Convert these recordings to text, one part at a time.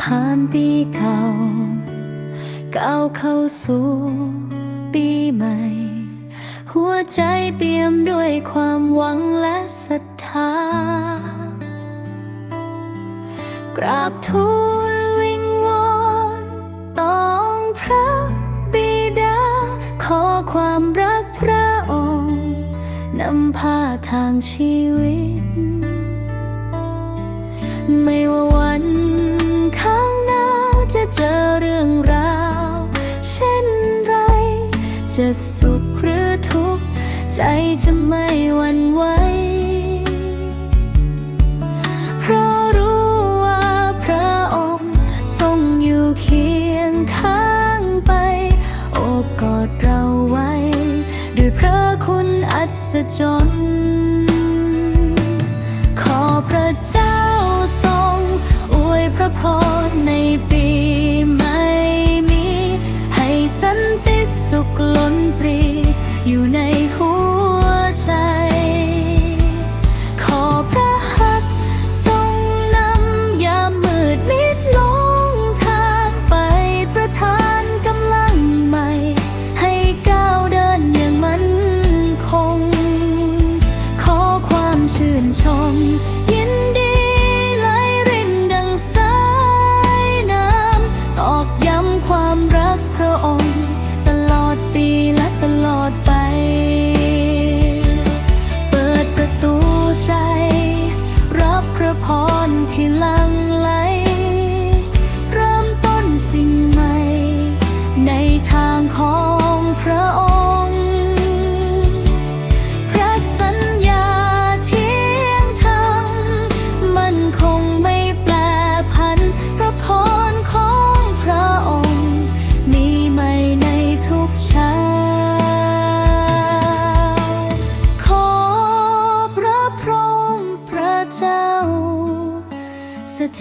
ผ่านปีเก่า ก้าวเข้าสู่ปีใหม่ หัวใจเปี่ยมด้วยความหวังและศรัทธา กราบทูลวิงวอนต่อองพระบิดา ขอความรักพระองค์นำพาทางชีวิต ไม่ว่าวัน จะเจอเรื่องราว เช่นไร จะสุขหรือทุกข์ ใจจะไม่หวั่นไหวเพราะรู้ว่าพระองค์ทรงอยู่เคียงข้างไป โอบกอดเราไว้ ด้วยพระคุณอัศจรรย์ ชื่นชม ยินดีไหลรินดังสายน้ำตอกย้ำความรักพระองค์ ตลอดปีและตลอดไป เปิดประตูใจ รับพระพรที่หลังไหล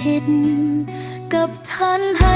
ถิตกับท่านให้